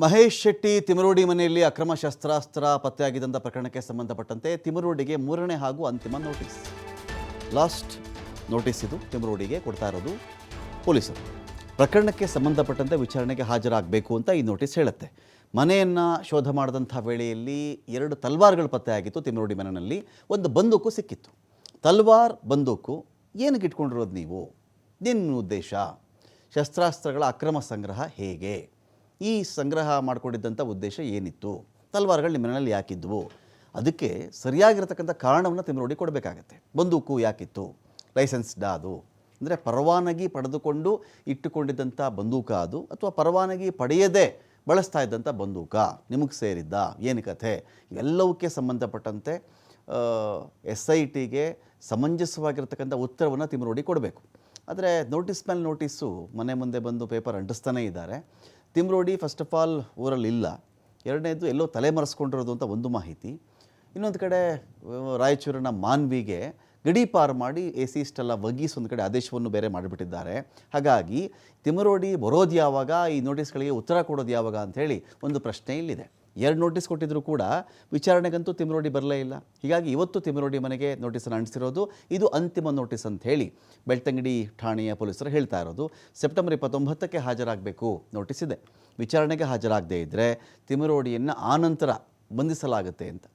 ಮಹೇಶ್ ಶೆಟ್ಟಿ ತಿಮರೋಡಿ ಮನೆಯಲ್ಲಿ ಅಕ್ರಮ ಶಸ್ತ್ರಾಸ್ತ್ರ ಪತ್ತೆಯಾಗಿದ್ದಂಥ ಪ್ರಕರಣಕ್ಕೆ ಸಂಬಂಧಪಟ್ಟಂತೆ ತಿಮರೋಡಿಗೆ ಮೂರನೇ ಹಾಗೂ ಅಂತಿಮ ನೋಟಿಸ್. ಲಾಸ್ಟ್ ನೋಟಿಸ್ ಇದು. ತಿಮರೋಡಿಗೆ ಕೊಡ್ತಾ ಇರೋದು ಪೊಲೀಸರು. ಪ್ರಕರಣಕ್ಕೆ ಸಂಬಂಧಪಟ್ಟಂತೆ ವಿಚಾರಣೆಗೆ ಹಾಜರಾಗಬೇಕು ಅಂತ ಈ ನೋಟಿಸ್ ಹೇಳುತ್ತೆ. ಮನೆಯನ್ನು ಶೋಧ ಮಾಡಿದಂಥ ವೇಳೆಯಲ್ಲಿ ಎರಡು ತಲ್ವಾರ್ಗಳು ಪತ್ತೆಯಾಗಿತ್ತು ತಿಮರೋಡಿ ಮನೆಯಲ್ಲಿ. ಒಂದು ಬಂದೂಕು ಸಿಕ್ಕಿತ್ತು. ತಲ್ವಾರ್, ಬಂದೂಕು ಏನಕ್ಕೆ ಇಟ್ಕೊಂಡಿರೋದು ನೀವು? ನಿಮ್ಮ ಉದ್ದೇಶ. ಶಸ್ತ್ರಾಸ್ತ್ರಗಳ ಅಕ್ರಮ ಸಂಗ್ರಹ ಹೇಗೆ? ಈ ಸಂಗ್ರಹ ಮಾಡಿಕೊಂಡಿದ್ದಂಥ ಉದ್ದೇಶ ಏನಿತ್ತು? ತಲ್ವಾರ್ಗಳು ನಿಮ್ಮ ಮನೆಯಲ್ಲಿ ಯಾಕಿದ್ವು? ಅದಕ್ಕೆ ಸರಿಯಾಗಿರತಕ್ಕಂಥ ಕಾರಣವನ್ನು ತಿಮ್ಮರೋಡಿ ಕೊಡಬೇಕಾಗತ್ತೆ. ಬಂದೂಕು ಯಾಕಿತ್ತು? ಲೈಸೆನ್ಸ್ಡಾ ಅದು. ಅಂದರೆ ಪರವಾನಗಿ ಪಡೆದುಕೊಂಡು ಇಟ್ಟುಕೊಂಡಿದ್ದಂಥ ಬಂದೂಕ ಅದು ಅಥವಾ ಪರವಾನಗಿ ಪಡೆಯದೇ ಬಳಸ್ತಾ ಇದ್ದಂಥ ಬಂದೂಕ ನಿಮಗೆ ಸೇರಿದ್ದ? ಏನು ಕಥೆ? ಎಲ್ಲವಕ್ಕೆ ಸಂಬಂಧಪಟ್ಟಂತೆ ಎಸ್ ಐ ಟಿಗೆ ಸಮಂಜಸವಾಗಿರ್ತಕ್ಕಂಥ ಉತ್ತರವನ್ನು ತಿಮ್ಮರೋಡಿ ಕೊಡಬೇಕು. ಆದರೆ ನೋಟಿಸ್ ಮೇಲೆ ನೋಟಿಸು ಮನೆ ಮುಂದೆ ಬಂದು ಪೇಪರ್ ಅಂಟಿಸ್ತಾನೇ ಇದ್ದಾರೆ. ತಿಮ್ರೋಡಿ ಫಸ್ಟ್ ಆಫ್ ಆಲ್ ಊರಲ್ಲಿ ಇಲ್ಲ. ಎರಡನೇದು ಎಲ್ಲೋ ತಲೆ ಮರೆಸ್ಕೊಂಡಿರೋದು ಅಂತ ಒಂದು ಮಾಹಿತಿ. ಇನ್ನೊಂದು ಕಡೆ ರಾಯಚೂರಿನ ಮಾನ್ವಿಗೆ ಗಡಿ ಪಾರು ಮಾಡಿ ಎ ಸಿ ಇಷ್ಟೆಲ್ಲ ಒಗ್ಗಿಸಿ ಒಂದು ಕಡೆ ಆದೇಶವನ್ನು ಬೇರೆ ಮಾಡಿಬಿಟ್ಟಿದ್ದಾರೆ. ಹಾಗಾಗಿ ತಿಮರೋಡಿ ಬರೋದು ಯಾವಾಗ, ಈ ನೋಟಿಸ್ಗಳಿಗೆ ಉತ್ತರ ಕೊಡೋದು ಯಾವಾಗ ಅಂಥೇಳಿ ಒಂದು ಪ್ರಶ್ನೆ ಇಲ್ಲಿದೆ. ಎರಡು ನೋಟಿಸ್ ಕೊಟ್ಟಿದ್ದರೂ ಕೂಡ ವಿಚಾರಣೆಗಂತೂ ತಿಮ್ಮರೋಡಿ ಬರಲೇ ಇಲ್ಲ. ಹೀಗಾಗಿ ಇವತ್ತು ತಿಮ್ಮರೋಡಿ ಮನೆಗೆ ನೋಟಿಸನ್ನು ಅಂಟಿಸಿರೋದು ಇದು ಅಂತಿಮ ನೋಟಿಸ್ ಅಂತ ಹೇಳಿ ಬೆಳ್ತಂಗಡಿ ಠಾಣೆಯ ಪೊಲೀಸರು ಹೇಳ್ತಾ ಇರೋದು. ಸೆಪ್ಟೆಂಬರ್ ಇಪ್ಪತ್ತೊಂಬತ್ತಕ್ಕೆ ಹಾಜರಾಗಬೇಕು ನೋಟಿಸ್ ಇದೆ. ವಿಚಾರಣೆಗೆ ಹಾಜರಾಗದೇ ಇದ್ದರೆ ತಿಮ್ಮರೋಡಿಯನ್ನು ಆನಂತರ ಬಂಧಿಸಲಾಗುತ್ತೆ ಅಂತ.